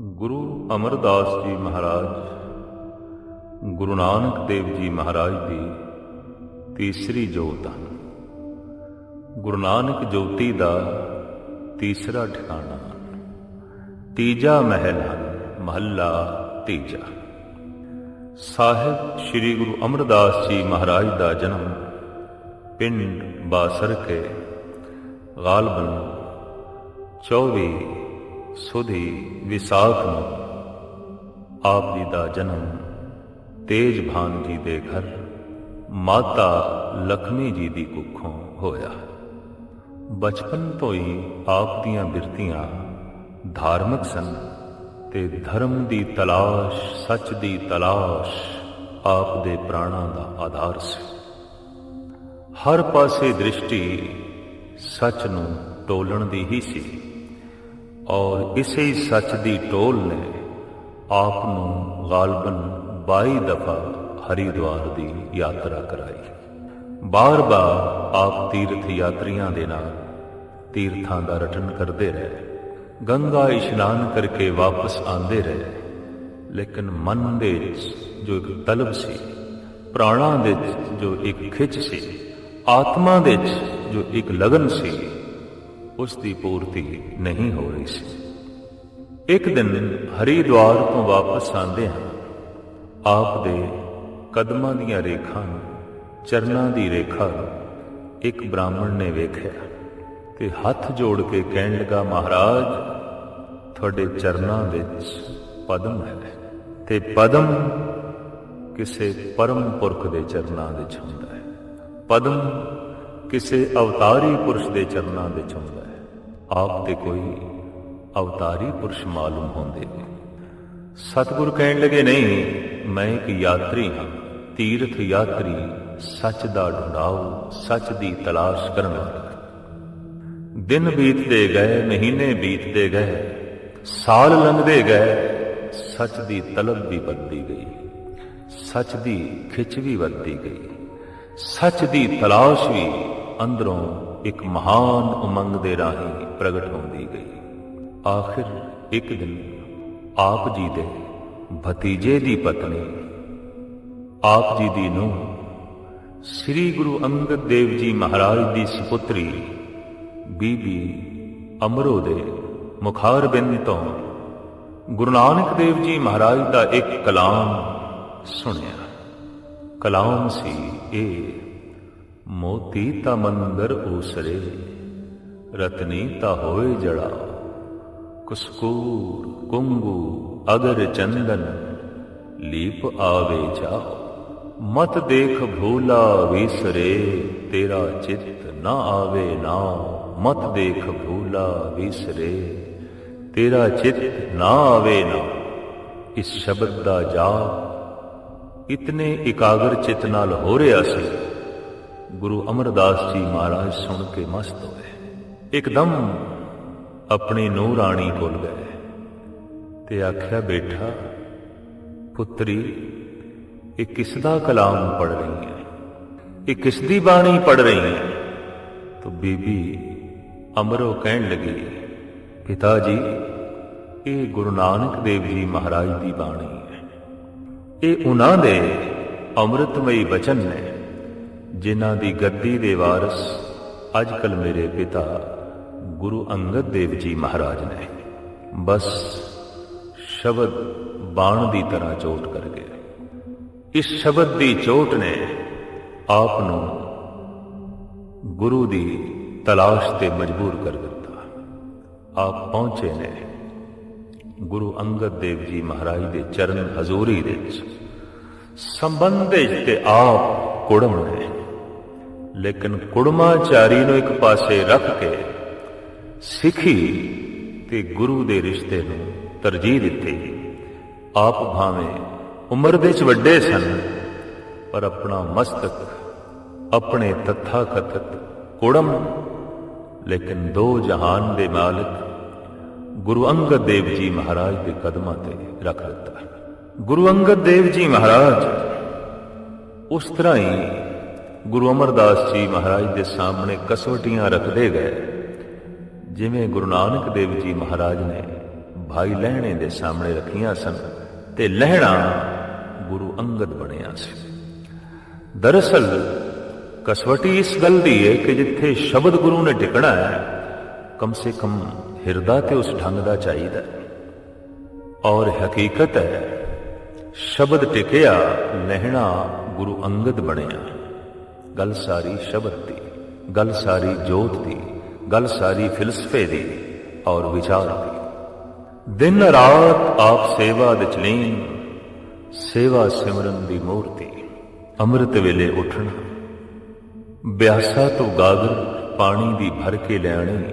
ਗੁਰੂ ਅਮਰਦਾਸ ਜੀ ਮਹਾਰਾਜ, ਗੁਰੂ ਨਾਨਕ ਦੇਵ ਜੀ ਮਹਾਰਾਜ ਦੀ ਤੀਸਰੀ ਜੋਤ ਹਨ। ਗੁਰੂ ਨਾਨਕ ਜੋਤੀ ਦਾ ਤੀਸਰਾ ਠਿਕਾਣਾ ਹਨ। ਤੀਜਾ ਮਹਿਲ ਹਨ, ਮਹੱਲਾ ਤੀਜਾ। ਸਾਹਿਬ ਸ੍ਰੀ ਗੁਰੂ ਅਮਰਦਾਸ ਜੀ ਮਹਾਰਾਜ ਦਾ ਜਨਮ ਪਿੰਡ ਬਾਸਰਕੇ, ਗਾਲਬਨ 24 ਸੁਧੀ ਵਿਸਾਖ ਨੂੰ ਆਪ ਜੀ ਦਾ ਜਨਮ ਤੇਜਭਾਨ ਜੀ ਦੇ ਘਰ, ਮਾਤਾ ਲਖਮੀ ਜੀ ਦੀ ਕੁੱਖੋਂ ਹੋਇਆ। ਬਚਪਨ ਤੋਂ ਹੀ ਆਪ ਦੀਆਂ ਬਿਰਤੀਆਂ ਧਾਰਮਿਕ ਸਨ ਤੇ ਧਰਮ ਦੀ ਤਲਾਸ਼, ਸੱਚ ਦੀ ਤਲਾਸ਼ ਆਪ ਦੇ ਪ੍ਰਾਣਾਂ ਦਾ ਆਧਾਰ ਸੀ। ਹਰ ਪਾਸੇ ਦ੍ਰਿਸ਼ਟੀ ਸੱਚ ਨੂੰ ਟੋਲਣ ਦੀ ਹੀ ਸੀ। ਔਰ ਇਸੇ ਹੀ ਸੱਚ ਦੀ ਟੋਲ ਨੇ ਆਪ ਨੂੰ ਗਾਲਬਨ 22 ਦਫਾ ਹਰੀਦੁਆਰ ਦੀ ਯਾਤਰਾ ਕਰਾਈ। ਬਾਰ-ਬਾਰ ਆਪ ਤੀਰਥ ਯਾਤਰੀਆਂ ਦੇ ਨਾਲ ਤੀਰਥਾਂ ਦਾ ਰਟਨ ਕਰਦੇ ਰਹੇ। ਗੰਗਾ ਇਸ਼ਨਾਨ ਕਰਕੇ ਵਾਪਸ ਆਉਂਦੇ ਰਹੇ। ਲੇਕਿਨ ਮਨ ਦੇ ਜੋ ਇੱਕ ਤਲਬ ਸੀ, ਪ੍ਰਾਣਾਂ ਦੇ ਜੋ ਇੱਕ ਖਿੱਚ ਸੀ, ਆਤਮਾ ਦੇ ਵਿੱਚ ਜੋ ਇੱਕ ਲਗਨ ਸੀ ਉਸ ਦੀ ਪੂਰਤੀ ਨਹੀਂ ਹੋ ਰਹੀ ਸੀ। ਇੱਕ ਦਿਨ ਹਰੀਦੁਆਰ ਤੋਂ ਵਾਪਸ ਆਂਦੇ ਹਾਂ, ਆਪ ਦੇ ਕਦਮਾਂ ਦੀਆਂ ਰੇਖਾਂ ਨੂੰ, ਚਰਨਾਂ ਦੀ ਰੇਖਾ ਇੱਕ ਬ੍ਰਾਹਮਣ ਨੇ ਵੇਖਿਆ ਤੇ ਹੱਥ ਜੋੜ ਕੇ ਕਹਿਣ ਲੱਗਾ, ਮਹਾਰਾਜ, ਤੁਹਾਡੇ ਚਰਨਾਂ ਵਿੱਚ ਪਦਮ ਹੈ ਤੇ ਪਦਮ ਕਿਸੇ ਪਰਮ ਪੁਰਖ ਦੇ ਚਰਨਾਂ ਵਿੱਚ ਹੁੰਦਾ ਹੈ। ਪਦਮ ਕਿਸੇ ਅਵਤਾਰੀ ਪੁਰਸ਼ ਦੇ ਚਰਨਾਂ ਵਿੱਚ ਹੁੰਦਾ ਹੈ। ਆਪ ਤੇ ਕੋਈ ਅਵਤਾਰੀ ਪੁਰਸ਼ ਮਾਲੂਮ ਹੁੰਦੇ ਨੇ। ਸਤਿਗੁਰ ਕਹਿਣ ਲੱਗੇ, ਨਹੀਂ, ਮੈਂ ਇੱਕ ਯਾਤਰੀ ਹਾਂ। ਤੀਰਥ ਯਾਤਰੀ ਸੱਚ ਦਾ ਢੂੰਡਾਓ, ਸੱਚ ਦੀ ਤਲਾਸ਼ ਕਰਨ ਵਾਲਾ। ਦਿਨ ਬੀਤਦੇ ਗਏ, ਮਹੀਨੇ ਬੀਤਦੇ ਗਏ, ਸਾਲ ਲੰਘਦੇ ਗਏ, ਸੱਚ ਦੀ ਤਲਬ ਵੀ ਵੱਧਦੀ ਗਈ, ਸੱਚ ਦੀ ਖਿੱਚ ਵੀ ਵੱਧਦੀ ਗਈ, ਸੱਚ ਦੀ ਤਲਾਸ਼ ਵੀ ਅੰਦਰੋਂ ਇੱਕ ਮਹਾਨ ਉਮੰਗ ਦੇ ਰਾਹੀਂ ਪ੍ਰਗਟ ਹੁੰਦੀ ਗਈ। ਆਖਿਰ ਇੱਕ ਦਿਨ ਆਪ ਜੀ ਦੇ ਭਤੀਜੇ ਦੀ ਪਤਨੀ, ਆਪ ਜੀ ਦੀ ਨੂੰ ਸ੍ਰੀ ਗੁਰੂ ਅੰਗਦ ਦੇਵ ਜੀ ਮਹਾਰਾਜ ਦੀ ਸੁਪੁੱਤਰੀ ਬੀਬੀ ਅਮਰੋ ਦੇ ਮੁਖਾਰਬਿੰਦ ਤੋਂ ਗੁਰੂ ਨਾਨਕ ਦੇਵ ਜੀ ਮਹਾਰਾਜ ਦਾ ਇੱਕ ਕਲਾਮ ਸੁਣਿਆ। ਕਲਾਮ ਸੀ ਇਹ। ਮੋਤੀ ਤਾਂ ਮੰਦਰ ਊਸਰੇ ਰਤਨੀ ਤਾਂ ਹੋਏ ਜੜਾ। ਕੁਸਕੂਰ, ਕੁੰਗੂ, ਅਗਰ ਚੰਦਨ, ਲੀਪ ਆਵੇ ਜਾਓ। ਮਤ ਦੇਖ ਭੂਲਾ ਵਿਸਰੇ, ਤੇਰਾ ਚਿੱਤ ਨਾ ਆਵੇ ਨਾ ਮਤ ਦੇਖ ਭੂਲਾ ਵਿਸਰੇ, ਤੇਰਾ ਚਿੱਤ ਨਾ ਆਵੇ ਨਾ ਇਸ ਸ਼ਬਦ ਦਾ ਜਾਪ, ਇਤਨੇ ਇਕਾਗਰ ਚਿਤ ਨਾਲ ਹੋ ਰਿਹਾ ਸੀ। ਗੁਰੂ ਅਮਰਦਾਸ ਜੀ ਮਹਾਰਾਜ ਸੁਣ ਕੇ ਮਸਤ ਹੋਏ। ਇੱਕਦਮ ਆਪਣੀ ਨੂੰਹ ਰਾਣੀ ਕੋਲ ਗਏ ਤੇ ਆਖਿਆ, ਬੇਟਾ, ਪੁੱਤਰੀ, ਇਹ ਕਿਸ ਦਾ ਕਲਾਮ ਪੜ ਰਹੀ ਹੈ? ਇਹ ਕਿਸ ਦੀ ਬਾਣੀ ਪੜ ਰਹੀ ਹੈ? ਤੋ ਬੀਬੀ ਅਮਰੋ ਕਹਿਣ ਲੱਗੀ, ਪਿਤਾ ਜੀ, ਇਹ ਗੁਰੂ ਨਾਨਕ ਦੇਵ ਜੀ ਮਹਾਰਾਜ ਦੀ ਬਾਣੀ ਹੈ। ਇਹ ਉਹਨਾਂ ਦੇ ਅੰਮ੍ਰਿਤਮਈ ਬਚਨ ਨੇ ਜਿਨ੍ਹਾਂ ਦੀ ਗੱਦੀ ਦੇ ਵਾਰਿਸ ਅੱਜਕੱਲ ਮੇਰੇ ਪਿਤਾ ਗੁਰੂ ਅੰਗਦ ਦੇਵ ਜੀ ਮਹਾਰਾਜ ਨੇ, ਬਸ ਸ਼ਬਦ ਬਾਣ ਦੀ ਤਰ੍ਹਾਂ ਚੋਟ ਕਰ ਗਿਆ ਇਸ ਸ਼ਬਦ ਦੀ ਚੋਟ ਨੇ ਆਪ ਨੂੰ ਗੁਰੂ ਦੀ ਤਲਾਸ਼ ਤੇ ਮਜਬੂਰ ਕਰ ਦਿੱਤਾ। ਆਪ ਪਹੁੰਚੇ ਨੇ ਗੁਰੂ ਅੰਗਦ ਦੇਵ ਜੀ ਮਹਾਰਾਜ ਦੇ ਚਰਨ ਹਜ਼ੂਰੀ ਦੇ ਵਿੱਚ। ਸੰਬੰਧੇ ਤੇ ਆਪ ਕੁੜਮ ਨੇ ਲੇਕਿਨ ਕੁੜਮਾਚਾਰੀ ਨੂੰ ਇੱਕ ਪਾਸੇ ਰੱਖ ਕੇ ਸਿੱਖੀ ਤੇ ਗੁਰੂ ਦੇ ਰਿਸ਼ਤੇ ਨੂੰ ਤਰਜੀਹ ਦਿੱਤੀ। ਆਪ ਭਾਵੇਂ ਉਮਰ ਦੇ ਵਿੱਚ ਵੱਡੇ ਸਨ, ਪਰ ਆਪਣਾ ਮਸਤਕ, ਆਪਣੇ ਤਥਾ ਕਥਤ ਕੁੜਮ, ਲੇਕਿਨ ਦੋ ਜਹਾਨ ਦੇ ਮਾਲਕ ਗੁਰੂ ਅੰਗਦ ਦੇਵ ਜੀ ਮਹਾਰਾਜ ਦੇ ਕਦਮਾਂ ਤੇ ਰੱਖ ਦਿੱਤਾ। ਗੁਰੂ ਅੰਗਦ ਦੇਵ ਜੀ ਮਹਾਰਾਜ ਉਸ ਤਰ੍ਹਾਂ ਹੀ ਗੁਰੂ ਅਮਰਦਾਸ ਜੀ ਮਹਾਰਾਜ ਦੇ ਸਾਹਮਣੇ ਕਸਵਟੀਆਂ ਰੱਖਦੇ ਗਏ। ਜਿਵੇਂ ਗੁਰੂ ਨਾਨਕ ਦੇਵ ਜੀ ਮਹਾਰਾਜ ਨੇ ਭਾਈ ਲਹਿਣੇ ਦੇ ਸਾਹਮਣੇ ਰੱਖੀਆਂ ਸਨ ਤੇ ਲਹਿਣਾ ਗੁਰੂ ਅੰਗਦ ਬਣਿਆ ਸੀ। ਦਰਅਸਲ ਕਸਵਟੀ ਇਸ ਗੱਲ ਦੀ ਹੈ ਕਿ ਜਿੱਥੇ ਸ਼ਬਦ ਗੁਰੂ ਨੇ ਟਿਕਣਾ ਹੈ, ਕਮ ਸੇ ਕਮ ਹਿਰਦਾ ਤੇ ਉਸ ਢੰਗ ਦਾ ਚਾਹੀਦਾ ਔਰ ਹਕੀਕਤ ਹੈ, ਸ਼ਬਦ ਟਿਕਿਆ, ਲਹਿਣਾ ਗੁਰੂ ਅੰਗਦ ਬਣਿਆ। ਗੱਲ ਸਾਰੀ ਸ਼ਬਦ ਦੀ, ਗੱਲ ਸਾਰੀ ਜੋਤ ਦੀ, ਗੱਲ ਸਾਰੀ ਫਿਲਸਫੇ ਦੀ ਔਰ ਵਿਚਾਰ ਦੀ। ਦਿਨ ਰਾਤ ਆਪ ਸੇਵਾ ਵਿੱਚ ਲੀਨ, ਸੇਵਾ ਸਿਮਰਨ ਦੀ ਮੂਰਤੀ, ਅੰਮ੍ਰਿਤ ਵੇਲੇ ਉੱਠਣਾ, ਬਿਆਸਾ ਤੋਂ ਗਾਗਰ ਪਾਣੀ ਦੀ ਭਰ ਕੇ ਲੈਣੀ,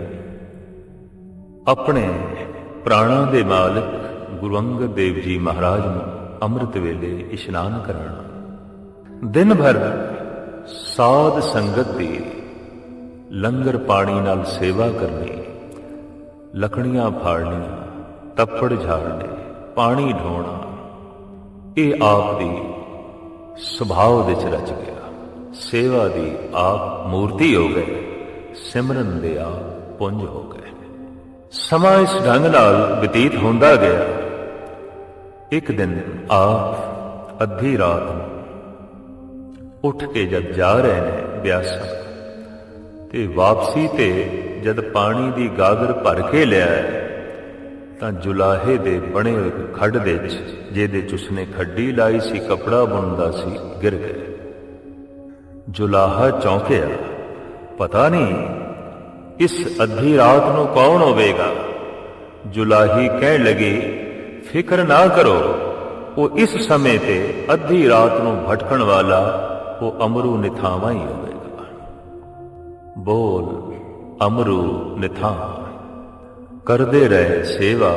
ਆਪਣੇ ਪ੍ਰਾਣਾਂ ਦੇ ਮਾਲਕ ਗੁਰੂ ਅੰਗਦ ਦੇਵ ਜੀ ਮਹਾਰਾਜ ਨੂੰ ਅੰਮ੍ਰਿਤ ਵੇਲੇ ਇਸ਼ਨਾਨ ਕਰਾਉਣਾ ਦਿਨ ਭਰ ਸਾਧ ਸੰਗਤ ਦੀ ਲੰਗਰ ਪਾਣੀ ਨਾਲ ਸੇਵਾ ਕਰਨੀ ਲਕੜੀਆਂ ਫਾੜਨੀਆਂ, ਤੱਪੜ ਝਾੜਨੇ, ਪਾਣੀ ਢੋਣਾ, ਇਹ ਆਪ ਦੀ ਸੁਭਾਅ ਵਿੱਚ ਰਚ ਗਿਆ। ਸੇਵਾ ਦੀ ਆਪ ਮੂਰਤੀ ਹੋ ਗਏ, ਸਿਮਰਨ ਦੇ ਆਪ ਪੁੰਜ ਹੋ ਗਏ। ਸਮਾਂ ਇਸ ਢੰਗ ਨਾਲ ਬਤੀਤ ਹੁੰਦਾ ਗਿਆ। ਇੱਕ ਦਿਨ ਆਪ ਅੱਧੀ ਰਾਤ ਨੂੰ ਉੱਠ ਕੇ ਜਦ ਜਾ ਰਹੇ ਨੇ ਬਿਆਸਾ। ਤੇ ਵਾਪਸੀ ਤੇ ਜਦ ਪਾਣੀ ਦੀ ਗਾਗਰ ਭਰ ਕੇ ਲਿਆ ਤਾਂ ਜੁਲਾਹੇ ਦੇ ਬਣੇ ਹੋਏ ਖੱਡ ਦੇ ਵਿੱਚ, ਜਿਹਦੇ ਚ ਉਸਨੇ ਖੱਡੀ ਲਾਈ ਸੀ, ਕਪੜਾ ਬੁਣਦਾ ਸੀ, ਗਿਰ ਗਏ। ਜੁਲਾਹਾ ਚੌਂਕਿਆ, ਪਤਾ ਨਹੀਂ, ਇਸ ਅੱਧੀ ਰਾਤ ਨੂੰ ਕੌਣ ਹੋਵੇਗਾ? ਜੁਲਾਹੀ ਕਹਿਣ ਲੱਗੀ, ਫਿਕਰ ਨਾ ਕਰੋ, ਉਹ ਇਸ ਸਮੇਂ ਤੇ ਅੱਧੀ ਰਾਤ ਨੂੰ ਭਟਕਣ ਵਾਲਾ ਉਹ ਅਮਰੂ ਨਿਥਾਵਾਂ ਹੀ ਹੋਵੇਗਾ। ਬੋਲ, ਅਮਰੂ ਨਿਥਾ ਕਰਦੇ ਰਹੇ ਸੇਵਾ,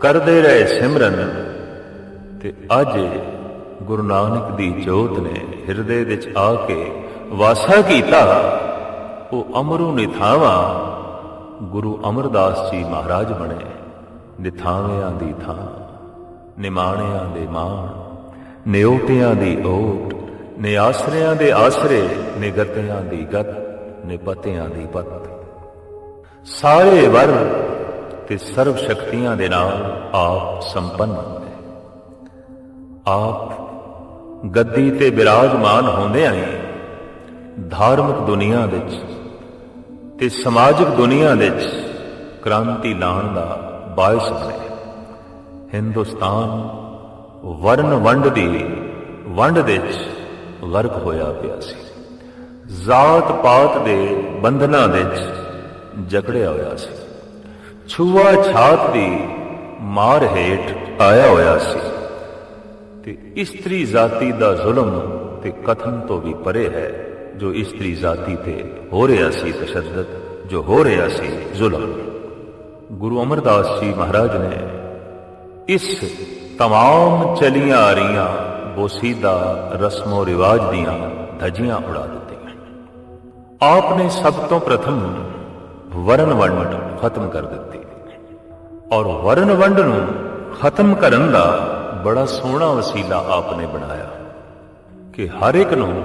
ਕਰਦੇ ਰਹੇ ਸਿਮਰਨ। ਤੇ ਅੱਜ ਗੁਰੂ ਨਾਨਕ ਦੀ ਜੋਤ ਨੇ ਹਿਰਦੇ ਵਿੱਚ ਆ ਕੇ ਵਾਸਾ ਕੀਤਾ। ਉਹ ਅਮਰੂ ਨਿਥਾਵਾ ਗੁਰੂ ਅਮਰਦਾਸ ਜੀ ਮਹਾਰਾਜ ਬਣੇ। ਨਿਥਾਵਿਆਂ ਦੀ ਥਾਂ, ਨਿਮਾਣਿਆਂ ਦੇ ਮਾਣ, ਨਿਉਟਿਆਂ ਦੀ ਓਟ ਨਿਆਸਰਿਆਂ ਦੇ ਆਸਰੇ ਨਿਗਤਿਆਂ ਦੀ ਗਤ ਨਿਪਤਿਆਂ ਦੀ ਪਤ ਸਾਰੇ ਵਰ ਤੇ ਸਰਵ ਸ਼ਕਤੀਆਂ ਦੇ ਨਾਲ ਆਪ ਸੰਪੰਨ ਹੋਏ ਆਪ ਗੱਦੀ ਤੇ ਬਿਰਾਜਮਾਨ ਹੁੰਦਿਆਂ ਹੀ ਧਾਰਮਿਕ ਦੁਨੀਆ ਵਿੱਚ ਤੇ ਸਮਾਜਿਕ ਦੁਨੀਆ ਵਿੱਚ ਕ੍ਰਾਂਤੀ ਲਾਉਣ ਦਾ ਬਾਇਸ ਬਣੇ। ਹਿੰਦੁਸਤਾਨ ਵਰਨ ਵੰਡ ਦੀ ਵੰਡ ਵਿੱਚ ਗਰਕ ਹੋਇਆ ਪਿਆ ਸੀ ਜ਼ਾਤ ਪਾਤ ਦੇ ਬੰਧਨਾਂ ਵਿੱਚ ਜਕੜਿਆ ਹੋਇਆ ਸੀ ਛੂਆ ਛਾਤ ਦੀ ਮਾਰ ਹੇਠ ਆਇਆ ਹੋਇਆ ਸੀ ਤੇ ਇਸਤਰੀ ਜਾਤੀ ਦਾ ਜ਼ੁਲਮ ਤੇ ਕਥਨ ਤੋਂ ਵੀ ਪਰੇ ਹੈ ਜੋ ਇਸਤਰੀ ਜਾਤੀ ਤੇ ਹੋ ਰਿਹਾ ਸੀ ਤਸ਼ੱਦਦ ਜੋ ਹੋ ਰਿਹਾ ਸੀ ਜ਼ੁਲਮ ਗੁਰੂ ਅਮਰਦਾਸ ਜੀ ਮਹਾਰਾਜ ਨੇ ਇਸ तमाम ਚਲੀਆਂ ਆ ਰਹੀਆਂ ਬੋਸੀਦਾ ਰਸਮੋ ਰਿਵਾਜ ਦੀਆਂ ਧੱਜੀਆਂ ਉਡਾ ਦਿੱਤੀਆਂ। ਆਪ ਨੇ ਸਭ ਤੋਂ ਪ੍ਰਥਮ ਵਰਨ ਵੰਡ ਖਤਮ ਕਰ ਦਿੱਤੀ। ਔਰ ਵਰਨ ਵੰਡ ਨੂੰ ਖਤਮ ਕਰਨ ਦਾ ਬੜਾ ਸੋਹਣਾ ਵਸੀਲਾ ਆਪ ਨੇ ਬਣਾਇਆ ਕਿ ਹਰ ਇੱਕ ਨੂੰ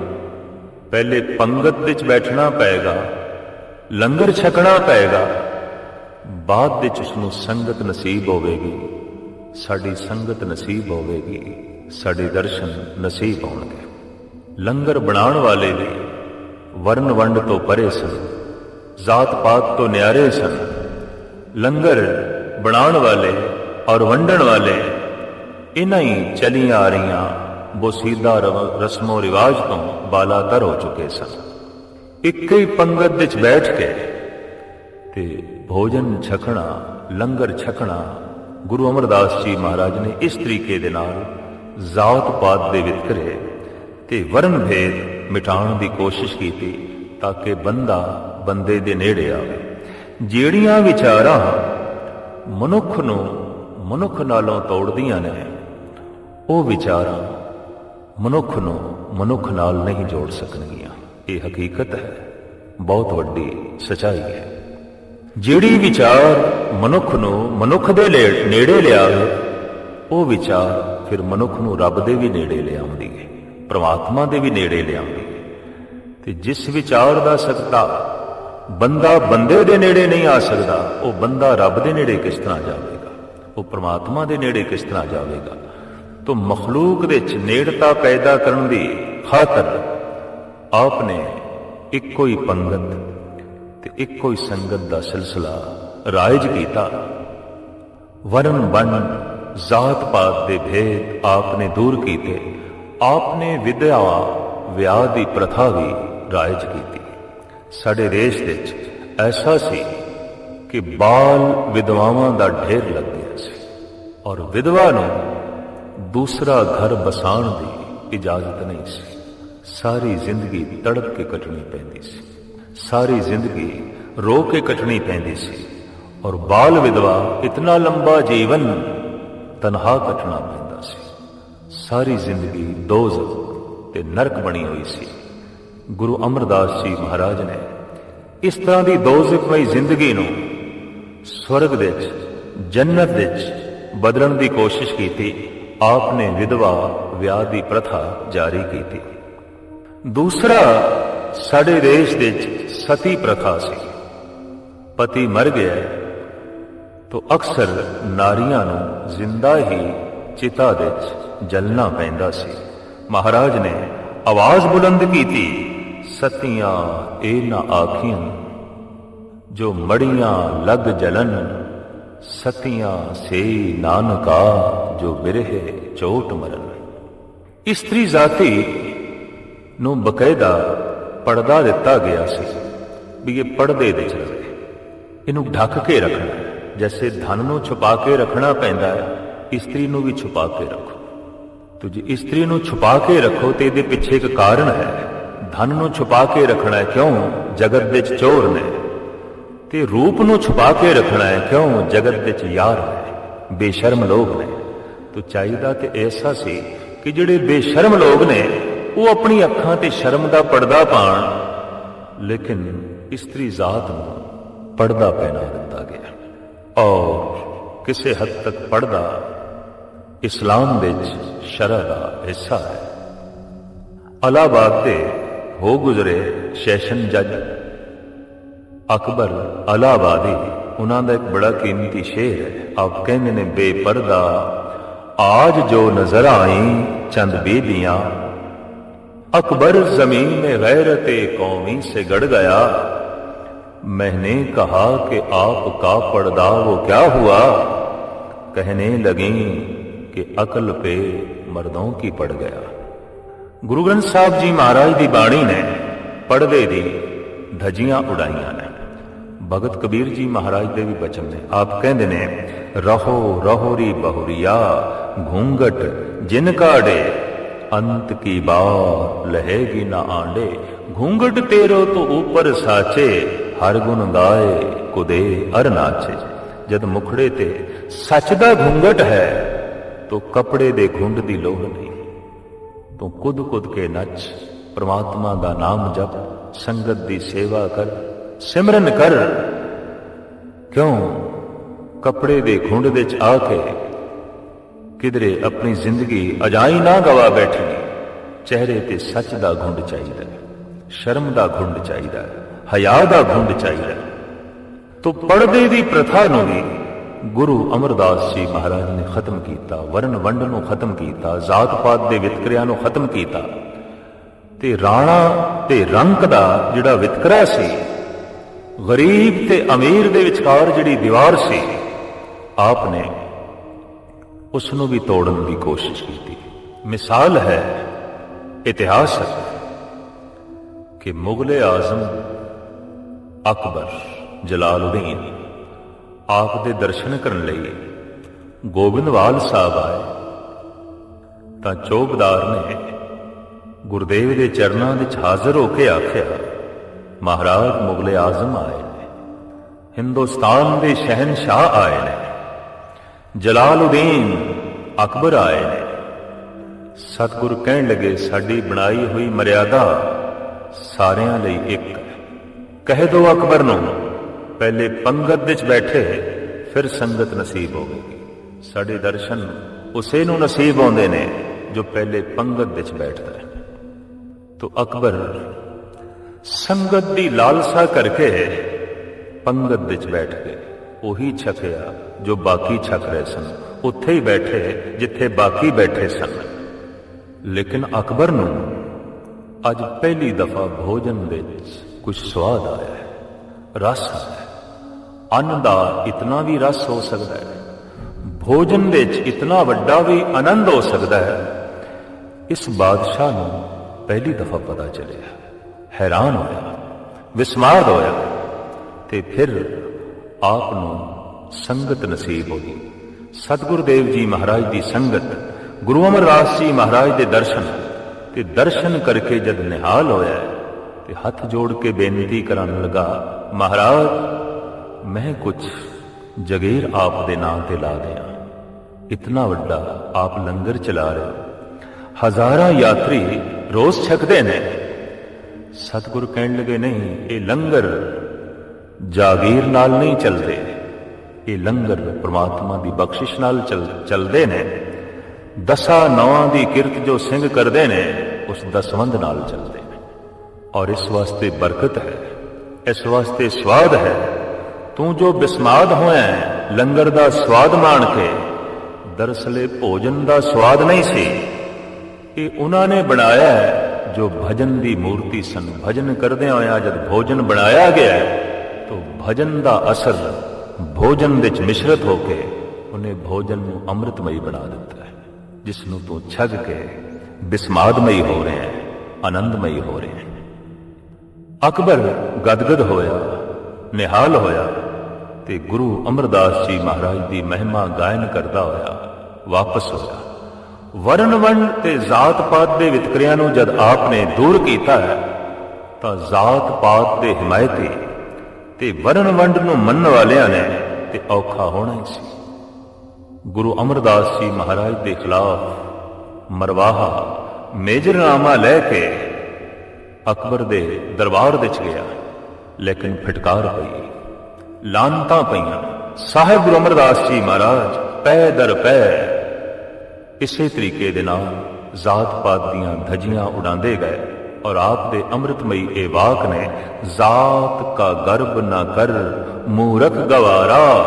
ਪਹਿਲੇ ਪੰਗਤ ਵਿੱਚ ਬੈਠਣਾ ਪਏਗਾ, ਲੰਗਰ ਛਕਣਾ ਪਏਗਾ, ਬਾਅਦ ਵਿੱਚ ਉਸ ਨੂੰ ਸੰਗਤ ਨਸੀਬ ਹੋਵੇਗੀ, ਸਾਡੀ ਸੰਗਤ ਨਸੀਬ ਹੋਵੇਗੀ। ਸਾਡੇ ਦਰਸ਼ਨ ਨਸੀਬ ਹੋਣਗੇ। ਲੰਗਰ ਬਣਾਉਣ ਵਾਲੇ ਵੀ ਵਰਨ ਵੰਡ ਤੋਂ ਪਰੇ ਸਨ, ਜ਼ਾਤ ਪਾਤ ਤੋਂ ਨਿਆਰੇ ਸਨ। ਲੰਗਰ ਬਣਾਉਣ ਵਾਲੇ ਔਰ ਵੰਡਣ ਵਾਲੇ ਇਨ੍ਹਾਂ ਹੀ ਚਲੀਆਂ ਆ ਰਹੀਆਂ ਬੋਸੀਦਾ ਰਵ- ਰਸਮੋ ਰਿਵਾਜ ਤੋਂ ਬਾਲਾਤਰ ਹੋ ਚੁੱਕੇ ਸਨ। ਇੱਕ ਹੀ ਪੰਗਤ ਵਿੱਚ ਬੈਠ ਕੇ ਤੇ ਭੋਜਨ ਛਕਣਾ, ਲੰਗਰ ਛਕਣਾ ਗੁਰੂ ਅਮਰਦਾਸ ਜੀ ਮਹਾਰਾਜ ਨੇ ਇਸ ਤਰੀਕੇ ਦੇ ਨਾਲ ਜ਼ਾਤ ਪਾਤ ਦੇ ਵਿਤਕਰੇ ਤੇ ਵਰਨ ਭੇਦ ਮਿਟਾਉਣ ਦੀ ਕੋਸ਼ਿਸ਼ ਕੀਤੀ ਤਾਂ ਕਿ ਬੰਦਾ ਬੰਦੇ ਦੇ ਨੇੜੇ ਆਵੇ। ਜਿਹੜੀਆਂ ਵਿਚਾਰਾਂ ਮਨੁੱਖ ਨੂੰ ਮਨੁੱਖ ਨਾਲੋਂ ਤੋੜਦੀਆਂ ਨੇ, ਉਹ ਵਿਚਾਰਾਂ ਮਨੁੱਖ ਨੂੰ ਮਨੁੱਖ ਨਾਲ ਨਹੀਂ ਜੋੜ ਸਕਣਗੀਆਂ। ਇਹ ਹਕੀਕਤ ਹੈ, ਬਹੁਤ ਵੱਡੀ ਸਚਾਈ ਹੈ। ਜਿਹੜੀ ਵਿਚਾਰ ਮਨੁੱਖ ਨੂੰ ਮਨੁੱਖ ਦੇ ਨੇੜੇ ਲਿਆਵੇ, ਉਹ ਵਿਚਾਰ ਫਿਰ ਮਨੁੱਖ ਨੂੰ ਰੱਬ ਦੇ ਵੀ ਨੇੜੇ ਲਿਆਉਂਦੀ ਹੈ ਪ੍ਰਮਾਤਮਾ ਦੇ ਵੀ ਨੇੜੇ ਲਿਆਉਂਦੀ ਹੈ ਤੇ ਜਿਸ ਵਿਚਾਰ ਦਾ ਸਕਤਾ ਬੰਦਾ ਬੰਦੇ ਦੇ ਨੇੜੇ ਨਹੀਂ ਆ ਸਕਦਾ, ਉਹ ਬੰਦਾ ਰੱਬ ਦੇ ਨੇੜੇ ਕਿਸ ਤਰ੍ਹਾਂ ਜਾਵੇਗਾ? ਉਹ ਪ੍ਰਮਾਤਮਾ ਦੇ ਨੇੜੇ ਕਿਸ ਤਰ੍ਹਾਂ ਜਾਵੇਗਾ? ਤੋ ਮਖਲੂਕ ਦੇ ਵਿੱਚ ਨੇੜਤਾ ਪੈਦਾ ਕਰਨ ਦੀ ਖਾਤਰ ਆਪ ਨੇ ਇੱਕੋ ਹੀ ਪੰਗਤ ਤੇ ਇੱਕੋ ਹੀ ਸੰਗਤ ਦਾ ਸਿਲਸਿਲਾ ਰਾਇਜ ਕੀਤਾ। ਵਰਨ ਬਨ ਜ਼ਾਤ ਪਾਤ ਦੇ ਭੇਦ ਆਪ ਨੇ ਦੂਰ ਕੀਤੇ ਆਪ ਨੇ ਵਿਦਿਆ ਵਿਆਹ ਦੀ ਪ੍ਰਥਾ ਵੀ ਰਾਇਜ ਕੀਤੀ ਸਾਡੇ ਦੇਸ਼ ਦੇ ਵਿੱਚ ਐਸਾ ਸੀ ਕਿ ਬਾਲ ਵਿਧਵਾਵਾਂ ਦਾ ਢੇਰ ਲੱਗ ਗਿਆ ਸੀ ਔਰ ਵਿਧਵਾ ਨੂੰ ਦੂਸਰਾ ਘਰ ਬਸਾਉਣ ਦੀ ਇਜਾਜ਼ਤ ਨਹੀਂ ਸੀ ਸਾਰੀ ਜ਼ਿੰਦਗੀ ਤੜਪ ਕੇ ਕੱਟਣੀ ਪੈਂਦੀ ਸੀ ਸਾਰੀ ਜ਼ਿੰਦਗੀ ਰੋ ਕੇ ਕੱਟਣੀ ਪੈਂਦੀ ਸੀ ਔਰ ਬਾਲ ਵਿਧਵਾ ਇਤਨਾ ਲੰਬਾ ਜੀਵਨ ਤਨਹਾ ਕੱਟਣਾ ਪੈਂਦਾ ਸੀ। ਸਾਰੀ ਜ਼ਿੰਦਗੀ ਦੋਜ਼ਖ ਤੇ ਨਰਕ ਬਣੀ ਹੋਈ ਸੀ। ਗੁਰੂ ਅਮਰਦਾਸ ਜੀ ਮਹਾਰਾਜ ਨੇ ਇਸ ਤਰ੍ਹਾਂ ਦੀ ਦੋਜ਼ਖਮਈ ਜ਼ਿੰਦਗੀ ਨੂੰ ਸਵਰਗ ਦੇ ਵਿੱਚ, ਜੰਨਤ ਦੇ ਵਿੱਚ ਬਦਲਣ ਦੀ ਕੋਸ਼ਿਸ਼ ਕੀਤੀ। ਆਪ ਨੇ ਵਿਧਵਾ ਵਿਆਹ ਦੀ ਪ੍ਰਥਾ ਜਾਰੀ ਕੀਤੀ। ਦੂਸਰਾ, ਸਾਡੇ ਦੇਸ਼ ਦੇ ਵਿੱਚ ਸਤੀ ਪ੍ਰਥਾ ਸੀ। ਪਤੀ ਮਰ ਗਿਆ ਤੋ ਅਕਸਰ ਨਾਰੀਆਂ ਨੂੰ ਜ਼ਿੰਦਾ ਹੀ ਚਿਤਾ ਦੇ ਵਿੱਚ ਜਲਣਾ ਪੈਂਦਾ ਸੀ। ਮਹਾਰਾਜ ਨੇ ਆਵਾਜ਼ ਬੁਲੰਦ ਕੀਤੀ, ਸਤੀਆਂ ਇਹ ਨਾ ਆਖੀਆਂ ਜੋ ਮੜੀਆਂ ਲੱਗ ਜਲਨ, ਸਤੀਆਂ ਸੇ ਨਾਨਕਾ ਜੋ ਬਿਰਹੇ ਚੋਟ ਮਰਨ। ਇਸਤਰੀ ਜਾਤੀ ਨੂੰ ਬਕਾਇਦਾ ਪਰਦਾ ਦਿੱਤਾ ਗਿਆ ਸੀ ਵੀ ਇਹ ਪਰਦੇ ਦੇ ਚ ਇਹਨੂੰ ਢੱਕ ਕੇ ਰੱਖਣਾ ਜੈਸੇ ਧਨ ਨੂੰ ਛੁਪਾ ਕੇ ਰੱਖਣਾ ਪੈਂਦਾ ਹੈ ਇਸਤਰੀ ਨੂੰ ਵੀ ਛੁਪਾ ਕੇ ਰੱਖੋ ਤੋ ਇਸਤਰੀ ਨੂੰ ਛੁਪਾ ਕੇ ਰੱਖੋ ਤੇ ਇਹਦੇ ਪਿੱਛੇ ਇੱਕ ਕਾਰਨ ਹੈ ਧਨ ਨੂੰ ਛੁਪਾ ਕੇ ਰੱਖਣਾ ਕਿਉਂ ਜਗਤ ਵਿੱਚ ਚੋਰ ਨੇ ਤੇ ਰੂਪ ਨੂੰ ਛੁਪਾ ਕੇ ਰੱਖਣਾ ਹੈ ਕਿਉਂ ਜਗਤ ਵਿੱਚ ਯਾਰ ਹੈ ਬੇਸ਼ਰਮ ਲੋਕ ਨੇ ਤੋ ਚਾਹੀਦਾ ਤੇ ਐਸਾ ਸੀ ਕਿ ਜਿਹੜੇ ਬੇਸ਼ਰਮ ਲੋਕ ਨੇ ਉਹ ਆਪਣੀ ਅੱਖਾਂ ਤੇ ਸ਼ਰਮ ਦਾ ਪਰਦਾ ਪਾਣ ਲੇਕਿਨ ਇਸਤਰੀ ਜ਼ਾਤ ਨੂੰ ਪਰਦਾ ਪਹਿਨਾ ਦਿੱਤਾ ਗਿਆ ਔਰ ਕਿਸੇ ਹੱਦ ਤੱਕ ਪਰਦਾ ਇਸਲਾਮ ਵਿੱਚ ਸ਼ਰਅ ਦਾ ਹਿੱਸਾ ਹੈ ਅਲਾਹਾਬਾਦ ਤੇ ਹੋ ਗੁਜ਼ਰੇ ਸੈਸ਼ਨ ਜੱਜ ਅਕਬਰ ਅਲਾਹਾਬਾਦੀ ਉਹਨਾਂ ਦਾ ਇੱਕ ਬੜਾ ਕੀਮਤੀ ਸ਼ੇਰ ਹੈ ਆਪ ਕਹਿੰਦੇ ਨੇ ਬੇਪਰਦਾ ਆਜ ਜੋ ਨਜ਼ਰ ਆਈ ਚੰਦ ਬੀਬੀਆਂ अकबर जमीन में गैरत कौमी से गड़ गया मैंने कहा कि आपका पर्दा वो क्या हुआ कहने लगी कि अकल पे मर्दों की पड़ गया ਗੁਰੂ ਗ੍ਰੰਥ ਸਾਹਿਬ ਜੀ ਮਹਾਰਾਜ ਦੀ ਬਾਣੀ ਨੇ ਪੜਦੇ ਦੀ ਧਜੀਆਂ ਉਡਾਈਆਂ ਨੇ ਭਗਤ ਕਬੀਰ ਜੀ ਮਹਾਰਾਜ ਦੇ ਵੀ ਬਚਨ ਨੇ ਆਪ ਕਹਿੰਦੇ ਨੇ ਰਹੋ ਰਹੋਰੀ ਬਹੁਰੀਆ ਘੂੰਗਟ ਜਿਨ ਕਾੜੇ अंत की बार लहेगी न आंडे घूंघट तेरो तो ऊपर साचे ਹਰ ਗੁਣ ਗਾਏ, ਕੁਦੇ ਅਰ ਨਾਚੇ। ਜਦ ਮੁਖੜੇ ਤੇ ਸੱਚ ਦਾ ਘੁੰਗਟ ਹੈ, ਤੋ ਕਪੜੇ ਦੇ ਘੁੰਡ ਦੀ ਲੋੜ ਨਹੀਂ। ਤੂੰ ਕੁੱਦ ਕੁੱਦ ਕੇ ਨੱਚ, ਪ੍ਰਮਾਤਮਾ ਦਾ ਨਾਮ ਜਪ, ਸੰਗਤ ਦੀ ਸੇਵਾ ਕਰ, ਸਿਮਰਨ ਕਰ। ਕਿਉਂ? ਕਪੜੇ ਦੇ ਘੁੰਡ ਵਿੱਚ ਆ ਕੇ ਕਿਧਰੇ ਆਪਣੀ ਜ਼ਿੰਦਗੀ ਅਜਾਈ ਨਾ ਗਵਾ ਬੈਠੀ ਚਿਹਰੇ ਤੇ ਸੱਚ ਦਾ ਘੁੰਡ ਚਾਹੀਦਾ, ਸ਼ਰਮ ਦਾ ਘੁੰਡ ਚਾਹੀਦਾ। ਹਯਾ ਦਾ ਘੁੰਡ ਚਾਹੀਦਾ। ਹੈ ਤੋ ਪਰਦੇ ਦੀ ਪ੍ਰਥਾ ਨੂੰ ਵੀ ਗੁਰੂ ਅਮਰਦਾਸ ਜੀ ਮਹਾਰਾਜ ਨੇ ਖਤਮ ਕੀਤਾ ਵਰਨ ਵੰਡ ਨੂੰ ਖਤਮ ਕੀਤਾ, ਜ਼ਾਤ ਪਾਤ ਦੇ ਵਿਤਕਰਿਆਂ ਨੂੰ ਖਤਮ ਕੀਤਾ। ਤੇ ਰਾਣਾ ਤੇ ਰੰਕ ਦਾ ਜਿਹੜਾ ਵਿਤਕਰਾ ਸੀ, ਗਰੀਬ ਤੇ ਅਮੀਰ ਦੇ ਵਿਚਕਾਰ ਜਿਹੜੀ ਦੀਵਾਰ ਸੀ ਆਪ ਨੇ ਉਸ ਨੂੰ ਵੀ ਤੋੜਨ ਦੀ ਕੋਸ਼ਿਸ਼ ਕੀਤੀ। ਮਿਸਾਲ ਹੈ ਇਤਿਹਾਸਕ ਕਿ ਮੁਗਲੇ ਆਜ਼ਮ ਅਕਬਰ ਜਲਾਲਉਦੀਨ ਆਪ ਦੇ ਦਰਸ਼ਨ ਕਰਨ ਲਈ ਗੋਬਿੰਦਵਾਲ ਸਾਹਿਬ ਆਏ। ਤਾਂ ਚੌਕਦਾਰ ਨੇ ਗੁਰਦੇਵ ਦੇ ਚਰਨਾਂ ਵਿੱਚ ਹਾਜ਼ਰ ਹੋ ਕੇ ਆਖਿਆ, ਮਹਾਰਾਜ ਮੁਗਲੇ ਆਜ਼ਮ ਆਏ ਨੇ, ਹਿੰਦੁਸਤਾਨ ਦੇ ਸ਼ਹਿਨशाह ਆਏ ਨੇ ਜਲਾਲਉਦੀਨ ਅਕਬਰ ਆਏ ਨੇ। ਸਤਿਗੁਰ ਕਹਿਣ ਲੱਗੇ, ਸਾਡੀ ਬਣਾਈ ਹੋਈ ਮਰਿਆਦਾ ਸਾਰਿਆਂ ਲਈ ਇੱਕ ਕਹਿ ਦੋ ਅਕਬਰ ਨੂੰ, ਪਹਿਲੇ ਪੰਗਤ ਵਿੱਚ ਬੈਠੇ, ਫਿਰ ਸੰਗਤ ਨਸੀਬ ਹੋਵੇਗੀ ਸਾਡੇ ਦਰਸ਼ਨ ਉਸੇ ਨੂੰ ਨਸੀਬ ਆਉਂਦੇ ਨੇ, ਜੋ ਪਹਿਲੇ ਪੰਗਤ ਵਿੱਚ ਬੈਠਦਾ ਹੈ। ਤੋ ਅਕਬਰ, ਸੰਗਤ ਦੀ ਲਾਲਸਾ ਕਰਕੇ ਪੰਗਤ ਵਿੱਚ ਬੈਠ ਗਏ। ਉਹੀ ਛਕਿਆ ਜੋ ਬਾਕੀ ਛਕ ਰਹੇ ਸਨ। ਉੱਥੇ ਹੀ ਬੈਠੇ ਜਿੱਥੇ ਬਾਕੀ ਬੈਠੇ ਸਨ। ਲੇਕਿਨ ਅਕਬਰ ਨੂੰ ਅੱਜ ਪਹਿਲੀ ਦਫਾ ਭੋਜਨ ਵਿੱਚ ਕੁਝ ਸਵਾਦ ਆਇਆ ਹੈ, ਰਸ ਹੈ। ਅੰਨ ਦਾ ਇਤਨਾ ਵੀ ਰਸ ਹੋ ਸਕਦਾ ਹੈ, ਭੋਜਨ ਵਿੱਚ ਇਤਨਾ ਵੱਡਾ ਵੀ ਆਨੰਦ ਹੋ ਸਕਦਾ ਹੈ, ਇਸ ਬਾਦਸ਼ਾਹ ਨੂੰ ਪਹਿਲੀ ਦਫਾ ਪਤਾ ਚੱਲਿਆ ਹੈਰਾਨ ਹੋਇਆ ਵਿਸਮਾਦ ਹੋਇਆ ਤੇ ਫਿਰ ਆਪ ਨੂੰ ਸੰਗਤ ਨਸੀਬ ਹੋਈ ਸਤਿਗੁਰ ਦੇਵ ਜੀ ਮਹਾਰਾਜ ਦੀ ਸੰਗਤ, ਗੁਰੂ ਅਮਰਦਾਸ ਜੀ ਮਹਾਰਾਜ ਦੇ ਦਰਸ਼ਨ ਤੇ ਦਰਸ਼ਨ ਕਰਕੇ ਜਦ ਨਿਹਾਲ ਹੋਇਆ ਤੇ ਹੱਥ ਜੋੜ ਕੇ ਬੇਨਤੀ ਕਰਨ ਲੱਗਾ, ਮਹਾਰਾਜ, ਮੈਂ ਕੁਝ ਜਗੀਰ ਆਪ ਦੇ ਨਾਂ ਤੇ ਲਾ ਦਿਆਂ ਇਤਨਾ ਵੱਡਾ ਆਪ ਲੰਗਰ ਚਲਾ ਰਹੇ। ਹਜ਼ਾਰਾਂ ਯਾਤਰੀ ਰੋਜ਼ ਛਕਦੇ ਨੇ। ਸਤਿਗੁਰ ਕਹਿਣ ਲੱਗੇ, ਨਹੀਂ, ਇਹ ਲੰਗਰ ਜਾਗੀਰ ਨਾਲ ਨਹੀਂ ਚੱਲਦੇ। ਇਹ ਲੰਗਰ ਪ੍ਰਮਾਤਮਾ ਦੀ ਬਖਸ਼ਿਸ਼ ਨਾਲ ਚੱਲਦੇ ਨੇ। ਦਸਾਂ ਨਵਾਂ ਦੀ ਕਿਰਤ ਜੋ ਸਿੰਘ ਕਰਦੇ ਨੇ, ਉਸ ਦਸਵੰਦ ਨਾਲ ਚੱਲਦੇ ਨੇ। ਔਰ ਇਸ ਵਾਸਤੇ ਬਰਕਤ ਹੈ, ਇਸ ਵਾਸਤੇ ਸਵਾਦ ਹੈ। ਤੂੰ ਜੋ ਬਿਸਮਾਦ ਹੋਇਆ ਲੰਗਰ ਦਾ ਸਵਾਦ ਮਾਣ ਕੇ, ਦਰਸਲੇ ਭੋਜਨ ਦਾ ਸਵਾਦ ਨਹੀਂ ਸੀ। ਇਹ ਉਹਨਾਂ ਨੇ ਬਣਾਇਆ ਜੋ ਭਜਨ ਦੀ ਮੂਰਤੀ ਸਨ। ਭਜਨ ਕਰਦੇ ਹੋਇਆ ਜਦ ਭੋਜਨ ਬਣਾਇਆ ਗਿਆ, ਤਾਂ ਭਜਨ ਦਾ ਅਸਰ ਭੋਜਨ ਵਿੱਚ ਮਿਸ਼ਰਤ ਹੋ ਕੇ ਉਹਨੇ ਭੋਜਨ ਨੂੰ ਅੰਮ੍ਰਿਤਮਈ ਬਣਾ ਦਿੱਤਾ ਹੈ ਜਿਸ ਨੂੰ ਤੂੰ ਛੱਗ ਕੇ ਬਿਸਮਾਦਮਈ ਹੋ ਰਿਹਾ ਹੈ, ਆਨੰਦਮਈ ਹੋ ਰਿਹਾ ਹੈ। ਅਕਬਰ ਗਦਗਦ ਹੋਇਆ, ਨਿਹਾਲ ਹੋਇਆ ਤੇ ਗੁਰੂ ਅਮਰਦਾਸ ਜੀ ਮਹਾਰਾਜ ਦੀ ਮਹਿਮਾ ਗਾਇਨ ਕਰਦਾ ਹੋਇਆ ਵਾਪਸ ਹੋਇਆ। ਵਰਨ ਵੰਡ ਤੇ ਜ਼ਾਤ ਪਾਤ ਦੇ ਵਿਤਕਰਿਆਂ ਨੂੰ ਜਦ ਆਪ ਨੇ ਦੂਰ ਕੀਤਾ ਹੈ, ਤਾਂ ਜ਼ਾਤ ਪਾਤ ਦੇ ਹਮਾਇਤੀ ਤੇ ਵਰਨ ਵੰਡ ਨੂੰ ਮੰਨਣ ਵਾਲਿਆਂ ਨੇ ਤੇ ਔਖਾ ਹੋਣਾ ਹੀ ਸੀ। ਗੁਰੂ ਅਮਰਦਾਸ ਜੀ ਮਹਾਰਾਜ ਦੇ ਖਿਲਾਫ ਮਰਵਾਹਾ ਮੇਜਰਨਾਮਾ ਲੈ ਕੇ ਅਕਬਰ ਦੇ ਦਰਬਾਰ ਵਿੱਚ ਗਿਆ। ਲੇਕਿਨ ਫਟਕਾਰ ਪਈ ਲਾਂਤਾਂ ਪਈਆਂ। ਸਾਹਿਬ ਗੁਰੂ ਅਮਰਦਾਸ ਜੀ ਮਹਾਰਾਜ, ਪੈ ਦਰ ਪੈ। ਇਸੇ ਤਰੀਕੇ ਦੇ ਨਾਲ ਜ਼ਾਤ ਪਾਤ ਦੀਆਂ ਧਜੀਆਂ ਉਡਾਉਂਦੇ ਗਏ ਔਰ ਆਪ ਦੇ ਅੰਮ੍ਰਿਤਮਈ ਇਹ ਵਾਕ ਨੇ, ਜ਼ਾਤ ਕਾ ਗਰਭ ਨਾ ਕਰ, ਮੂਰਖ ਗਵਾਰਾ,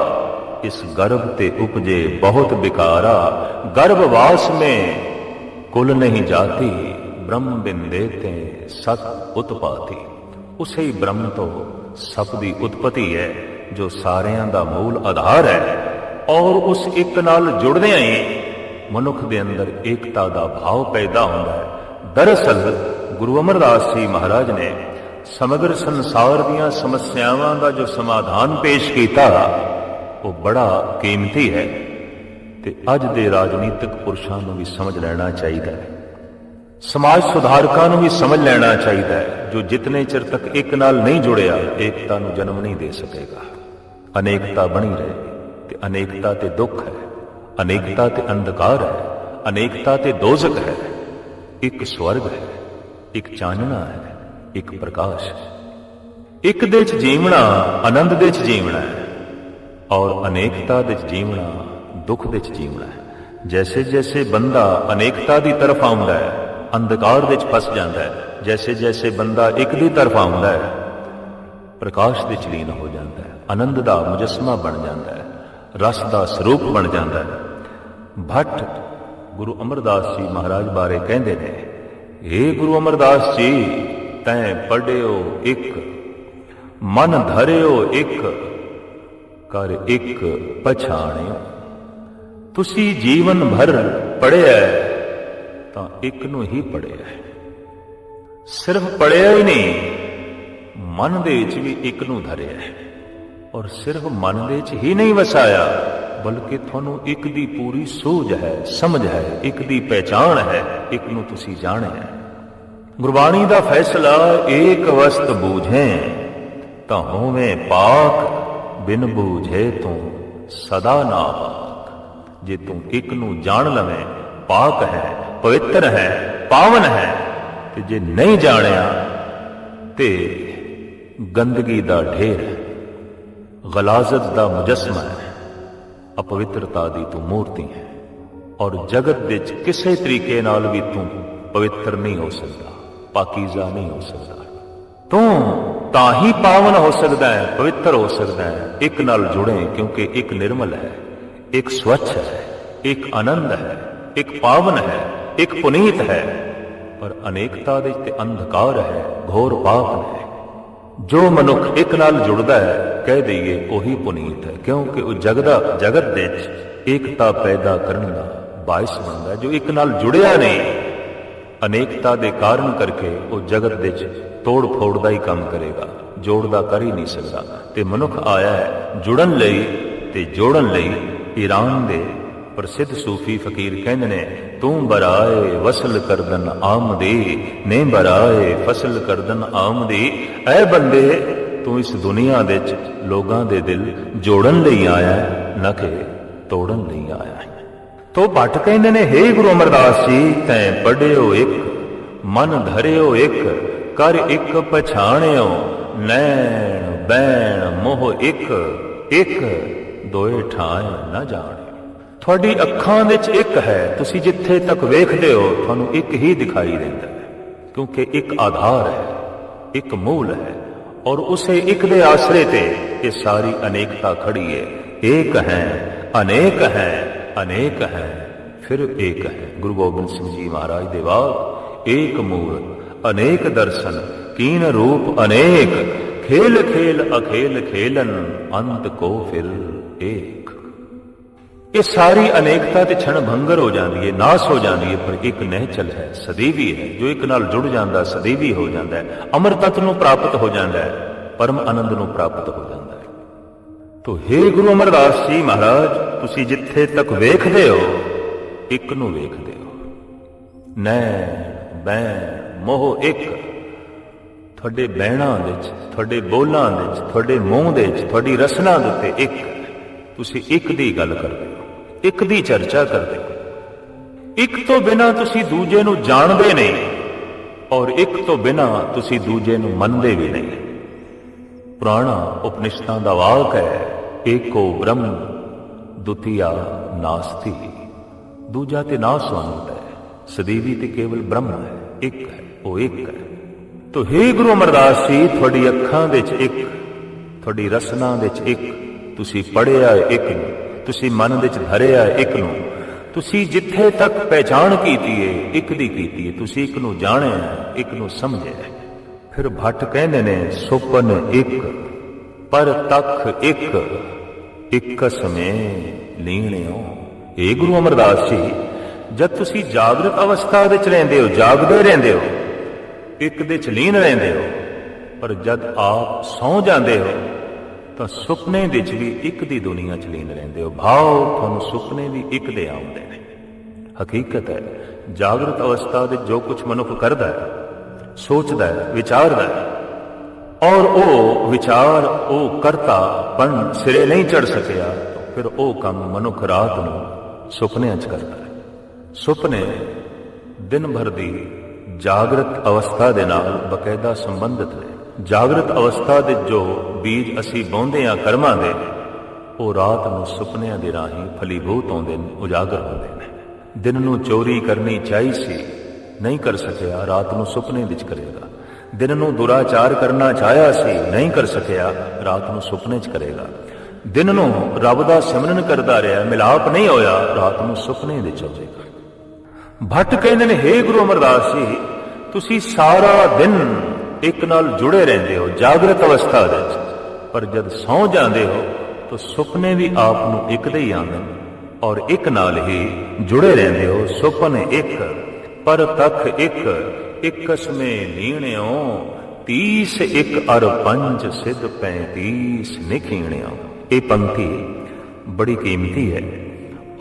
ਇਸ ਗਰਭ ਤੇ ਉਪਜੇ ਬਹੁਤ ਬਿਕਾਰਾ ਗਰਭਵਾਸ ਮੇ ਕੁਲ ਨਹੀਂ ਜਾਤੀ। ਬ੍ਰਹਮ ਬਿੰਦੇ ਤੇ ਸਤ ਉਤਪਾਤੀ। ਉਸੇ ਹੀ ਬ੍ਰਹਮ ਤੋਂ ਸਭ ਦੀ ਉਤਪਤੀ ਹੈ, ਜੋ ਸਾਰਿਆਂ ਦਾ ਮੂਲ ਆਧਾਰ ਹੈ, ਔਰ ਉਸ ਇੱਕ ਨਾਲ ਜੁੜਦਿਆਂ ਹੀ ਮਨੁੱਖ ਦੇ ਅੰਦਰ ਏਕਤਾ ਦਾ ਭਾਵ ਪੈਦਾ ਹੁੰਦਾ ਹੈ। ਦਰਅਸਲ, ਗੁਰੂ ਅਮਰਦਾਸ ਜੀ ਮਹਾਰਾਜ ਨੇ ਸਮਗਰ ਸੰਸਾਰ ਦੀਆਂ ਸਮੱਸਿਆਵਾਂ ਦਾ ਜੋ ਸਮਾਧਾਨ ਪੇਸ਼ ਕੀਤਾ, ਉਹ ਬੜਾ ਕੀਮਤੀ ਹੈ, ਤੇ ਅੱਜ ਦੇ ਰਾਜਨੀਤਿਕ ਪੁਰਸ਼ਾਂ ਨੂੰ ਵੀ ਸਮਝ ਲੈਣਾ ਚਾਹੀਦਾ ਹੈ। ਸਮਾਜ ਸੁਧਾਰਕਾਂ ਨੂੰ ਵੀ ਸਮਝ ਲੈਣਾ ਚਾਹੀਦਾ ਹੈ। ਜੋ ਜਿਤਨੇ ਚਿਰ ਤੱਕ ਇੱਕ ਨਾਲ ਨਹੀਂ ਜੁੜਿਆ, ਏਕਤਾ ਨੂੰ ਜਨਮ ਨਹੀਂ ਦੇ ਸਕੇਗਾ। ਅਨੇਕਤਾ ਬਣੀ ਰਹੇ ਤੇ ਅਨੇਕਤਾ ਤੇ ਦੁੱਖ ਹੈ। ਅਨੇਕਤਾ ਤੇ ਅੰਧਕਾਰ ਹੈ। ਅਨੇਕਤਾ ਤੇ ਦੋਜ਼ਖ ਹੈ। ਇੱਕ ਸਵਰਗ ਹੈ, ਇੱਕ ਚਾਨਣਾ ਹੈ, ਇੱਕ ਪ੍ਰਕਾਸ਼ ਹੈ। ਇੱਕ ਦੇ ਚ ਜੀਵਣਾ, ਆਨੰਦ ਦੇ ਚ ਜੀਵਣਾ ਹੈ। ਔਰ ਅਨੇਕਤਾ ਦੇ ਚ ਜੀਵਣਾ, ਦੁੱਖ ਦੇ ਚ ਜੀਵਣਾ ਹੈ। ਜੈਸੇ ਜੈਸੇ ਬੰਦਾ ਅਨੇਕਤਾ ਦੀ ਤਰਫ ਆਉਂਦਾ ਹੈ ਅੰਧਕਾਰ ਵਿੱਚ ਫਸ ਜਾਂਦਾ ਹੈ। ਜੈਸੇ ਜੈਸੇ ਬੰਦਾ ਇੱਕ ਦੀ ਤਰਫ ਆਉਂਦਾ ਹੈ, ਪ੍ਰਕਾਸ਼ ਦੇ ਚਲੀਨ ਹੋ ਜਾਂਦਾ ਹੈ। ਆਨੰਦ ਦਾ ਮੁਜਸਮਾ ਬਣ ਜਾਂਦਾ ਹੈ, ਰਸ ਦਾ ਸਰੂਪ ਬਣ ਜਾਂਦਾ ਹੈ। ਭੱਟ ਗੁਰੂ ਅਮਰਦਾਸ ਜੀ ਮਹਾਰਾਜ ਬਾਰੇ ਕਹਿੰਦੇ ਨੇ ਏ ਗੁਰੂ ਅਮਰਦਾਸ ਜੀ, ਤੈਂ ਪੜਿਓ ਇੱਕ, ਮਨ ਧਰਿਓ ਇੱਕ, ਕਰ ਇੱਕ ਪਛਾਣਿਓ। ਤੁਸੀਂ ਜੀਵਨ ਭਰ ਪੜਿਆ ਤਾਂ ਇੱਕ ਨੂੰ ਹੀ ਪੜਿਆ ਸਿਰਫ ਪੜਿਆ ਹੀ ਨਹੀਂ, ਮਨ ਦੇ ਵਿੱਚ ਵੀ ਇੱਕ ਨੂੰ ਧਰਿਆ ਹੈ। ਔਰ ਸਿਰਫ ਮਨ ਦੇ ਵਿੱਚ ਹੀ ਨਹੀਂ ਵਸਾਇਆ, ਬਲਕਿ ਤੁਹਾਨੂੰ ਇੱਕ ਦੀ ਪੂਰੀ ਸੋਝ ਹੈ, ਸਮਝ ਹੈ, ਇੱਕ ਦੀ ਪਹਿਚਾਣ ਹੈ, ਇੱਕ ਨੂੰ ਤੁਸੀਂ ਜਾਣਿਆ ਗੁਰਬਾਣੀ ਦਾ ਫੈਸਲਾ, ਏਕ ਵਸਤ ਬੂਝੇ, ਤਾਂ ਹੋਵੇਂ ਪਾਕ ਬਿਨ ਬੂਝੇ ਤੂੰ ਸਦਾ ਨਾ ਪਾਕ ਜੇ ਤੂੰ ਇੱਕ ਨੂੰ ਜਾਣ ਲਵੇਂ, ਪਾਕ ਹੈ ਪਵਿੱਤਰ ਹੈ, ਪਾਵਨ ਹੈ ਤੇ ਜੇ ਨਹੀਂ ਜਾਣਿਆ ਤੇ ਗੰਦਗੀ ਦਾ ਢੇਰ ਹੈ, ਗਲਾਜ਼ਤ ਦਾ ਮੁਜਸਮਾ ਹੈ, ਅਪਵਿੱਤਰਤਾ ਦੀ ਤੂੰ ਮੂਰਤੀ ਹੈ ਔਰ ਜਗਤ ਵਿੱਚ ਕਿਸੇ ਤਰੀਕੇ ਨਾਲ ਵੀ ਤੂੰ ਪਵਿੱਤਰ ਨਹੀਂ ਹੋ ਸਕਦਾ, ਪਾਕੀਜ਼ਾ ਨਹੀਂ ਹੋ ਸਕਦਾ। ਤੂੰ ਤਾਂ ਹੀ ਪਾਵਨ ਹੋ ਸਕਦਾ ਹੈ, ਪਵਿੱਤਰ ਹੋ ਸਕਦਾ ਹੈ, ਇੱਕ ਨਾਲ ਜੁੜੇ ਕਿਉਂਕਿ ਇੱਕ ਨਿਰਮਲ ਹੈ, ਇੱਕ ਸਵੱਛ ਹੈ, ਇੱਕ ਆਨੰਦ ਹੈ, ਇੱਕ ਪਾਵਨ ਹੈ। ਇੱਕ ਪੁਨੀਤ ਹੈ, ਪਰ ਅਨੇਕਤਾ ਦੇ ਤੇ ਅੰਧਕਾਰ ਹੈ, ਘੋਰ ਪਾਪ ਹੈ ਜੋ ਮਨੁੱਖ ਇੱਕ ਨਾਲ ਜੁੜਦਾ ਹੈ, ਕਹਿ ਦਈਏ ਉਹੀ ਪੁਨੀਤ ਹੈ, ਕਿਉਂਕਿ ਉਹ ਜਗਦਾ, ਜਗਤ ਦੇ ਵਿੱਚ ਏਕਤਾ ਪੈਦਾ ਕਰਨ ਦਾ ਬਾਇਸ ਬਣਦਾ ਜੋ ਇੱਕ ਨਾਲ ਜੁੜਿਆ ਨਹੀਂ। ਅਨੇਕਤਾ ਦੇ ਕਾਰਨ ਕਰਕੇ ਉਹ ਜਗਤ ਦੇ ਵਿੱਚ ਤੋੜ ਫੋੜ ਦਾ ਹੀ ਕੰਮ ਕਰੇਗਾ ਜੋੜਦਾ ਕਰ ਹੀ ਨਹੀਂ ਸਕਦਾ। ਤੇ ਮਨੁੱਖ ਆਇਆ ਹੈ, ਜੁੜਨ ਲਈ ਤੇ ਜੋੜਨ ਲਈ ਈਰਾਨ ਦੇ ਪ੍ਰਸਿੱਧ ਸੂਫੀ ਫਕੀਰ ਕਹਿੰਦੇ ਨੇ ਤੂੰ ਬਰਾਏ ਵਸਲ ਕਰਦਨ ਆਮਦੀ ਨੇ ਬਰਾਏ ਫਸਲ ਕਰਦਨ ਆਮਦੀ। ਐ ਬੰਦੇ, ਤੂੰ ਇਸ ਦੁਨੀਆ ਦੇ ਵਿੱਚ ਲੋਕਾਂ ਦੇ ਦਿਲ ਜੋੜਨ ਲਈ ਆਇਆ ਨਾ ਕਿ ਤੋੜਨ ਲਈ ਆਇਆ ਹੈ। ਤੋ ਭੱਟ ਕਹਿੰਦੇ ਨੇ, ਹੇ ਗੁਰੂ ਅਮਰਦਾਸ ਜੀ, ਤੈ ਪੜਿਓ ਇੱਕ, ਮਨ ਧਰਿਓ ਇੱਕ, ਕਰ ਇੱਕ ਪਛਾਣਿਓ, ਨੈਣ, ਬੈਣ, ਮੋਹ ਇੱਕ ਇੱਕ ਦੋਏ ਠਾਏ ਨਾ ਜਾਣ। ਤੁਹਾਡੀ ਅੱਖਾਂ ਵਿੱਚ ਇੱਕ ਹੈ। ਤੁਸੀਂ ਜਿੱਥੇ ਤੱਕ ਵੇਖਦੇ ਹੋ, ਤੁਹਾਨੂੰ ਇੱਕ ਹੀ ਦਿਖਾਈ ਦਿੰਦਾ ਹੈ, ਕਿਉਂਕਿ ਇੱਕ ਆਧਾਰ ਹੈ, ਇੱਕ ਮੂਲ ਹੈ। ਔਰ ਉਸੇ ਇੱਕ ਦੇ ਆਸਰੇ ਤੇ ਇਹ ਸਾਰੀ ਅਨੇਕਤਾ ਖੜੀ ਹੈ। ਏਕ ਹੈ, ਅਨੇਕ ਹੈ ਅਨੇਕ ਹੈ, ਫਿਰ ਏਕ ਹੈ। ਗੁਰੂ ਗੋਬਿੰਦ ਸਿੰਘ ਜੀ ਮਹਾਰਾਜ ਦੇ ਵਾਕ, ਏਕ ਮੂਲ, ਅਨੇਕ ਦਰਸ਼ਨ, ਕੀਨ ਰੂਪ ਅਨੇਕ, ਖੇਲ ਖੇਲ ਅਖੇਲ ਖੇਲਨ, ਅੰਤ ਕੋ ਫਿਰ ਏਕ। ਇਹ ਸਾਰੀ ਅਨੇਕਤਾ ਤੇ ਛਣ ਭੰਗਰ ਹੋ ਜਾਂਦੀ ਹੈ ਨਾਸ ਹੋ ਜਾਂਦੀ ਹੈ ਪਰ ਇੱਕ ਨਹਿਚਲ ਹੈ, ਸਦੀਵੀ ਹੈ, ਜੋ ਇੱਕ ਨਾਲ ਜੁੜ ਜਾਂਦਾ, ਸਦੀਵੀ ਹੋ ਜਾਂਦਾ ਹੈ, ਅਮਰ ਤਤ ਨੂੰ ਪ੍ਰਾਪਤ ਹੋ ਜਾਂਦਾ ਹੈ, ਪਰਮ ਆਨੰਦ ਨੂੰ ਪ੍ਰਾਪਤ ਹੋ ਜਾਂਦਾ ਹੈ। ਤੋ हे ਗੁਰੂ ਅਮਰਦਾਸ ਜੀ ਮਹਾਰਾਜ, ਤੁਸੀਂ ਜਿੱਥੇ ਤੱਕ ਵੇਖਦੇ ਹੋ, ਇੱਕ ਨੂੰ ਵੇਖਦੇ ਹੋ। ਨੈ, ਬੈ, ਮੋਹ ਇੱਕ, ਤੁਹਾਡੇ ਬਹਿਣਾ ਵਿੱਚ, ਤੁਹਾਡੇ ਬੋਲਾਂ ਵਿੱਚ, ਤੁਹਾਡੇ ਮੂੰਹ ਦੇ ਵਿੱਚ, ਤੁਹਾਡੀ ਰਸਨਾ ਦੇ ਉੱਤੇ ਇੱਕ, ਤੁਸੀਂ ਇੱਕ ਦੀ ਗੱਲ ਕਰਦੇ ਇੱਕ ਦੀ ਚਰਚਾ ਕਰਦੇ ਹੋ। ਇੱਕ ਤੋਂ ਬਿਨਾ ਤੁਸੀਂ ਦੂਜੇ ਨੂੰ ਜਾਣਦੇ ਨਹੀਂ ਔਰ ਇੱਕ ਤੋਂ ਬਿਨਾ ਤੁਸੀਂ ਦੂਜੇ ਨੂੰ ਮੰਨਦੇ ਵੀ ਨਹੀਂ। ਪੁਰਾਣਾ ਉਪਨਿਸ਼ਦਾਂ ਦਾ ਵਾਕ ਹੈ, ਏਕੋ ਬ੍ਰਹਮ ਦੁਤੀਆ ਨਾਸਤੀ। ਦੂਜਾ ਤੇ ਨਾਸਵੰਤ ਹੈ, ਸਦੀਵੀ ਤੇ ਕੇਵਲ ਬ੍ਰਹਮ ਹੈ, ਇੱਕ ਹੈ, ਉਹ ਇੱਕ ਹੈ। ਤੋ हे ਗੁਰੂ ਅਮਰਦਾਸ ਜੀ, ਤੁਹਾਡੀ ਅੱਖਾਂ ਵਿੱਚ ਇੱਕ, ਤੁਹਾਡੀ ਰਸਨਾ ਵਿੱਚ ਇੱਕ, ਤੁਸੀਂ ਪੜਿਆ ਇੱਕ ਤੁਸੀਂ ਮਨ ਵਿੱਚ ਧਰਿਆ ਇੱਕ ਨੂੰ, ਤੁਸੀਂ ਜਿੱਥੇ ਤੱਕ ਪਹਿਚਾਣ ਕੀਤੀ ਹੈ ਇੱਕ ਦੀ ਕੀਤੀ ਹੈ ਤੁਸੀਂ ਇੱਕ ਨੂੰ ਜਾਣਿਆ, ਇੱਕ ਨੂੰ ਸਮਝਿਆ ਫਿਰ ਭੱਟ ਕਹਿੰਦੇ ਨੇ, ਸੁਪਨ ਇੱਕ, ਪਰ ਤਖ ਇੱਕ ਇੱਕ ਸਮੇਂ ਲੀਣਿਓ। ਏ ਗੁਰੂ ਅਮਰਦਾਸ ਜੀ, ਜਦ ਤੁਸੀਂ ਜਾਗਰਤ ਅਵਸਥਾ ਵਿੱਚ ਰਹਿੰਦੇ ਹੋ, ਜਾਗਦੇ ਰਹਿੰਦੇ ਹੋ, ਇੱਕ ਦੇ ਚ ਲੀਨ ਰਹਿੰਦੇ ਹੋ, ਪਰ ਜਦ ਆਪ ਸੌ ਜਾਂਦੇ ਹੋ ਤਾਂ ਸੁਪਨੇ ਵਿੱਚ ਵੀ ਇੱਕ ਦੀ ਦੁਨੀਆ ਚ ਲੀਨ ਰਹਿੰਦੇ ਹੋ। ਭਾਵ ਤੁਹਾਨੂੰ ਸੁਪਨੇ ਵੀ ਇੱਕ ਦੇ ਆਉਂਦੇ ਨੇ। ਹਕੀਕਤ ਹੈ, ਜਾਗਰਤ ਅਵਸਥਾ ਦੇ ਜੋ ਕੁਝ ਮਨੁੱਖ ਕਰਦਾ ਹੈ, ਸੋਚਦਾ ਹੈ, ਵਿਚਾਰਦਾ ਹੈ, ਔਰ ਉਹ ਵਿਚਾਰ, ਉਹ ਕਰਤਾ, ਪਣ ਸਿਰੇ ਨਹੀਂ ਚੜ ਸਕਿਆ ਫਿਰ ਉਹ ਕੰਮ ਮਨੁੱਖ ਰਾਤ ਨੂੰ ਸੁਪਨਿਆਂ 'ਚ ਕਰਦਾ ਹੈ। ਸੁਪਨੇ ਦਿਨ ਭਰ ਦੀ ਜਾਗਰਤ ਅਵਸਥਾ ਦੇ ਨਾਲ ਬਕਾਇਦਾ ਸੰਬੰਧਿਤ ਨੇ। ਜਾਗਰਤ ਅਵਸਥਾ ਦੇ ਜੋ ਬੀਜ ਅਸੀਂ ਬੋਂਦੇ ਆ ਕਰਮਾਂ ਦੇ, ਉਹ ਰਾਤ ਨੂੰ ਸੁਪਨਿਆਂ ਦੇ ਰਾਹੀਂ ਫਲੀਭੂਤ ਆਉਂਦੇ ਨੇ ਉਜਾਗਰ ਹੁੰਦੇ ਨੇ। ਦਿਨ ਨੂੰ ਚੋਰੀ ਕਰਨੀ ਚਾਹੀ ਸੀ, ਨਹੀਂ ਕਰ ਸਕਿਆ, ਰਾਤ ਨੂੰ ਸੁਪਨੇ ਵਿੱਚ ਕਰੇਗਾ। ਦਿਨ ਨੂੰ ਦੁਰਾਚਾਰ ਕਰਨਾ ਚਾਹਿਆ ਸੀ, ਨਹੀਂ ਕਰ ਸਕਿਆ, ਰਾਤ ਨੂੰ ਸੁਪਨੇ 'ਚ ਕਰੇਗਾ। ਦਿਨ ਨੂੰ ਰੱਬ ਦਾ ਸਿਮਰਨ ਕਰਦਾ ਰਿਹਾ, ਮਿਲਾਪ ਨਹੀਂ ਹੋਇਆ, ਰਾਤ ਨੂੰ ਸੁਪਨੇ ਵਿੱਚ ਹੋਵੇਗਾ ਭੱਟ ਕਹਿੰਦੇ ਨੇ, ਹੇ ਗੁਰੂ ਅਮਰਦਾਸ ਜੀ, ਤੁਸੀਂ ਸਾਰਾ ਦਿਨ ਇੱਕ ਨਾਲ ਜੁੜੇ ਰਹਿੰਦੇ ਹੋ, ਜਾਗਰਤ ਅਵਸਥਾ ਵਿੱਚ। ਪਰ ਜਦ ਸੌ ਜਾਂਦੇ ਹੋ, ਤਾਂ ਸੁਪਨੇ ਵੀ ਆਪ ਨੂੰ ਇੱਕ ਦੇ ਹੀ ਆਉਂਦੇ ਨੇ। ਔਰ ਇੱਕ ਨਾਲ ਹੀ ਜੁੜੇ ਰਹਿੰਦੇ ਹੋ, ਸੁਪਨੇ ਇੱਕ, ਪਰ ਤਖ ਇੱਕ ਇੱਕ ਸਮੇ ਲੀਣਿਓ 30 ਇੱਕ ਅਰ ਪੰਜ ਸਿੱਧ 35 ਨਿਖੀਣਿਓ। ਇਹ ਪੰਕਤੀ ਬੜੀ ਕੀਮਤੀ ਹੈ,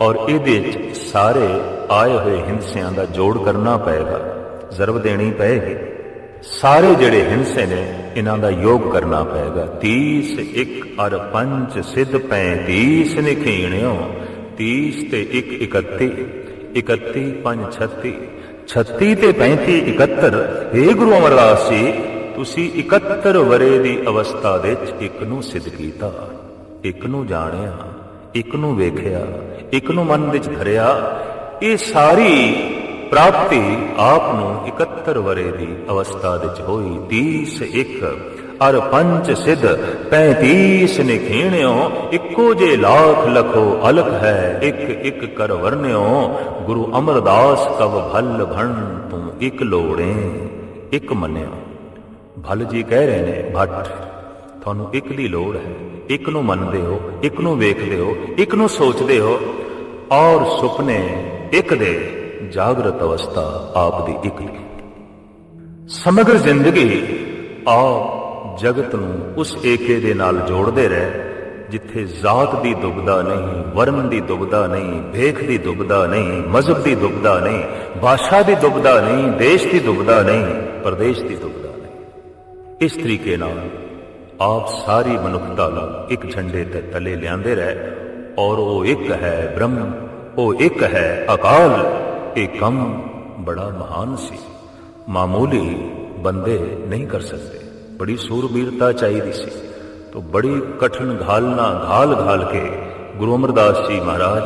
ਔਰ ਇਹਦੇ ਵਿੱਚ ਸਾਰੇ ਆਏ ਹੋਏ ਹਿੰਸਿਆਂ ਦਾ ਜੋੜ ਕਰਨਾ ਪਏਗਾ, ਜ਼ਰਬ ਦੇਣੀ ਪਏਗੀ। ਸਾਰੇ ਜਿਹੜੇ ਹਿੰਸੇ ਨੇ, ਇਹਨਾਂ ਦਾ ਯੋਗ ਕਰਨਾ ਪਏਗਾ। 30 ਇੱਕ ਅਰ ਪੰਜ ਸਿੱਧ 35 ਨਿਖੀਣਿਓ 30 ਤੇ 1 31 31 5 36 36 ਤੇ 35 71 हे ਗੁਰੂ ਅਮਰਦਾਸ ਜੀ, ਤੁਸੀਂ 71 ਵਰੇ ਦੀ ਅਵਸਥਾ ਦੇ ਵਿੱਚ ਇੱਕ ਨੂੰ ਸਿੱਧ ਕੀਤਾ, ਇੱਕ ਨੂੰ ਜਾਣਿਆ, ਇੱਕ ਨੂੰ ਵੇਖਿਆ, ਇੱਕ ਨੂੰ ਮਨ ਵਿੱਚ ਧਰਿਆ। ਇਹ ਸਾਰੀ ਪ੍ਰਾਪਤੀ ਆਪ ਨੂੰ 71 ਵਰੇ ਦੀ ਅਵਸਥਾ ਵਿੱਚ ਹੋਈ। 30 ਇੱਕ, ਅਰ ਪੰਜ ਸਿਧ 35 ਨਿਖੇਣਿਓ, ਇੱਕੋ ਜੇ ਲੱਖ ਲਖੋ ਅਲਖ ਹੈ, ਇੱਕ ਇੱਕ ਕਰ ਵਰਨਿਓ ਗੁਰੂ ਅਮਰਦਾਸ ਕਵ ਭਲ ਭਣ ਤੂੰ ਇੱਕ ਲੋੜੇ, ਇੱਕ ਮੰਨਿਓ। ਭਲ ਜੀ ਕਹਿ ਰਹੇ ਨੇ, ਭੱਟ, ਤੁਹਾਨੂੰ ਇੱਕ ਦੀ ਲੋੜ ਹੈ। ਇੱਕ ਨੂੰ ਮੰਨਦੇ ਹੋ, ਇੱਕ ਨੂੰ ਵੇਖਦੇ ਹੋ, ਇੱਕ ਨੂੰ ਸੋਚਦੇ ਹੋ। ਔਰ ਸੁਪਨੇ ਇੱਕ ਦੇ ਜਾਗਰਤ ਅਵਸਥਾ ਆਪ ਦੀ ਇੱਕ ਦੀ ਸਮਗਰ ਜ਼ਿੰਦਗੀ ਆਪ ਜਗਤ ਨੂੰ ਉਸ ਏਕੇ ਦੇ ਨਾਲ ਜੋੜਦੇ ਰਹੇ, ਜਿੱਥੇ ਜ਼ਾਤ ਦੀ ਦੁਬਦਾ ਨਹੀਂ, ਵਰਣ ਦੀ ਦੁਬਦਾ ਨਹੀਂ ਭੇਖ ਦੀ ਦੁਬਦਾ ਨਹੀਂ, ਮਜ਼ਹਬ ਦੀ ਦੁਬਦਾ ਨਹੀਂ, ਭਾਸ਼ਾ ਦੀ ਦੁਬਦਾ ਨਹੀਂ, ਦੇਸ਼ ਦੀ ਦੁਬਦਾ ਨਹੀਂ, ਪ੍ਰਦੇਸ਼ ਦੀ ਦੁਬਦਾ ਨਹੀਂ। ਇਸ ਤਰੀਕੇ ਨਾਲ ਆਪ ਸਾਰੀ ਮਨੁੱਖਤਾ ਨੂੰ ਇੱਕ ਝੰਡੇ ਤੇ ਤਲੇ ਲਿਆਂਦੇ ਰਹੇ, ਔਰ ਉਹ ਇੱਕ ਹੈ ਬ੍ਰਹਮ, ਉਹ ਇੱਕ ਹੈ ਅਕਾਲ। ਇਹ ਕੰਮ ਬੜਾ ਮਹਾਨ ਸੀ। ਮਾਮੂਲੀ ਬੰਦੇ ਨਹੀਂ ਕਰ ਸਕਦੇ। ਬੜੀ ਸੂਰਬੀਰਤਾ ਚਾਹੀਦੀ ਸੀ। ਤੋ ਬੜੀ ਕਠਨ ਘਾਲਨਾ ਘਾਲ ਘਾਲ ਕੇ ਗੁਰੂ ਅਮਰਦਾਸ ਜੀ ਮਹਾਰਾਜ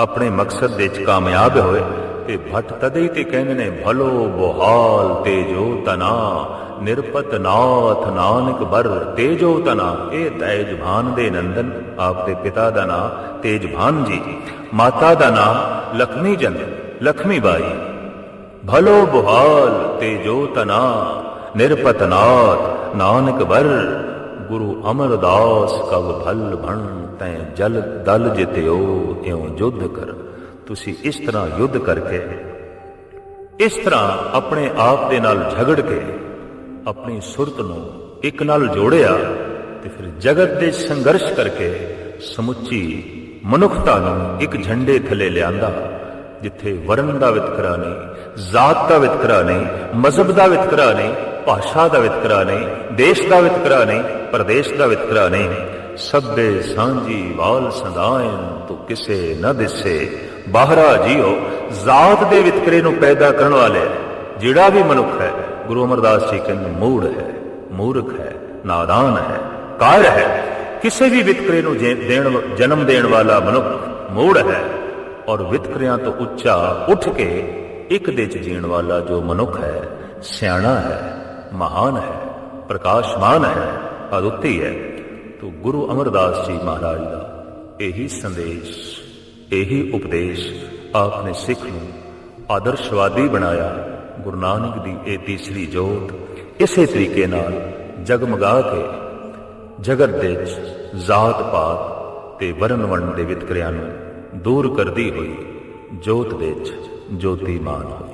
ਆਪਣੇ ਮਕਸਦ ਦੇ ਵਿੱਚ ਕਾਮਯਾਬ ਹੋਏ ਤੇ ਭੱਟ ਤਦੇ ਤੇ ਕਹਿੰਦੇ ਨੇ, ਭਲੋ ਬੋਹਾਲ ਤੇਜੋ ਤਨਾ, ਨਿਰਪਤ ਨਾਥ ਨਾਨਕ ਬਰ ਤੇਜੋ ਤਨਾ। ਇਹ ਤੇਜਭਾਨ ਦੇ ਨੰਦਨ ਆਪ ਦੇ ਪਿਤਾ ਦਾ ਨਾਮ ਤੇਜਭਾਨ ਜੀ। ਮਾਤਾ ਦਾ ਨਾਮ ਲਖਮੀ ਜਨ ਲਖਮੀ ਬਾਈ, ਭਲੋ ਬਹਾਲ ਤੇਜੋ ਤਨਾ ਨਿਰਪਤਨਾਥ ਨਾਨਕ ਬਰ ਗੁਰੂ ਅਮਰਦਾਸ ਕਵ ਭਲ ਭਣ, ਤੈ ਜਲ ਦਲ ਜਿਤਿਓ ਇਉ ਯੁੱਧ ਕਰ। ਤੁਸੀਂ ਇਸ ਤਰ੍ਹਾਂ ਯੁੱਧ ਕਰਕੇ, ਇਸ ਤਰ੍ਹਾਂ ਆਪਣੇ ਆਪ ਦੇ ਨਾਲ ਝਗੜ ਕੇ, ਆਪਣੀ ਸੁਰਤ ਨੂੰ ਇੱਕ ਨਾਲ ਜੋੜਿਆ ਤੇ ਫਿਰ ਜਗਤ ਦੇ ਸੰਘਰਸ਼ ਕਰਕੇ ਸਮੁੱਚੀ ਮਨੁੱਖਤਾ ਨੂੰ ਇੱਕ ਝੰਡੇ ਥੱਲੇ ਲਿਆਂਦਾ। ਜਿੱਥੇ ਵਰਨ ਦਾ ਵਿਤਕਰਾ ਨਹੀਂ ਜ਼ਾਤ ਦਾ ਵਿਤਕਰਾ ਨਹੀਂ ਮਜ਼ਹਬ ਦਾ ਵਿਤਕਰਾ ਨਹੀਂ ਭਾਸ਼ਾ ਦਾ ਵਿਤਕਰਾ ਨਹੀਂ ਦੇਸ਼ ਦਾ ਵਿਤਕਰਾ ਨਹੀਂ ਪ੍ਰਦੇਸ਼ ਦਾ ਵਿਤਕਰਾ ਨਹੀਂ ਸਭੇ ਸਾਂਝੀ ਵਾਲ ਸੰਦਾਇਨ ਤੂੰ ਕਿਸੇ ਨਾ ਦਿਸੇ। ਬਾਹਰਾ ਜੀਓ, ਜ਼ਾਤ ਦੇ ਵਿਤਕਰੇ ਨੂੰ ਪੈਦਾ ਕਰਨ ਵਾਲੇ। ਜਿਹੜਾ ਵੀ ਮਨੁੱਖ ਹੈ, ਗੁਰੂ ਅਮਰਦਾਸ ਜੀ ਕਹਿੰਦੇ, ਮੂੜ ਹੈ, ਮੂਰਖ ਹੈ, ਨਾਦਾਨ ਹੈ, ਕਾਇਰ ਹੈ। ਕਿਸੇ ਵੀ ਵਿਤਕਰੇ ਨੂੰ ਦੇਣ, ਜਨਮ ਦੇਣ ਵਾਲਾ ਮਨੁੱਖ ਮੂੜ ਹੈ। ਔਰ ਵਿਤਕਰਿਆਂ ਤੋਂ ਉੱਚਾ ਉੱਠ ਕੇ ਇੱਕ ਦੇ ਚ ਜੀਣ ਵਾਲਾ ਜੋ ਮਨੁੱਖ ਹੈ, ਸਿਆਣਾ ਹੈ, ਮਹਾਨ ਹੈ, ਪ੍ਰਕਾਸ਼ਮਾਨ ਹੈ, ਅਦੁੱਤੀ ਹੈ, ਤੋ ਗੁਰੂ ਅਮਰਦਾਸ ਜੀ ਮਹਾਰਾਜ ਦਾ ਇਹੀ ਸੰਦੇਸ਼, ਇਹੀ ਉਪਦੇਸ਼ ਆਪ ਨੇ ਸਿੱਖ ਨੂੰ ਆਦਰਸ਼ਵਾਦੀ ਬਣਾਇਆ ਗੁਰੂ ਨਾਨਕ ਦੀ ਇਹ ਤੀਸਰੀ ਜੋਤ, ਇਸੇ ਤਰੀਕੇ ਨਾਲ ਜਗਮਗਾ ਕੇ ਜਗਤ ਦੇ ਵਿੱਚ ਜ਼ਾਤ ਪਾਤ ਤੇ ਵਰਨ ਵੰਡ ਦੇ ਵਿਤਕਰਿਆਂ ਨੂੰ ਦੂਰ ਕਰਦੀ ਹੋਈ ਜੋਤ ਵਿੱਚ ਜੋਤੀਮਾਨ ਹੋਈ।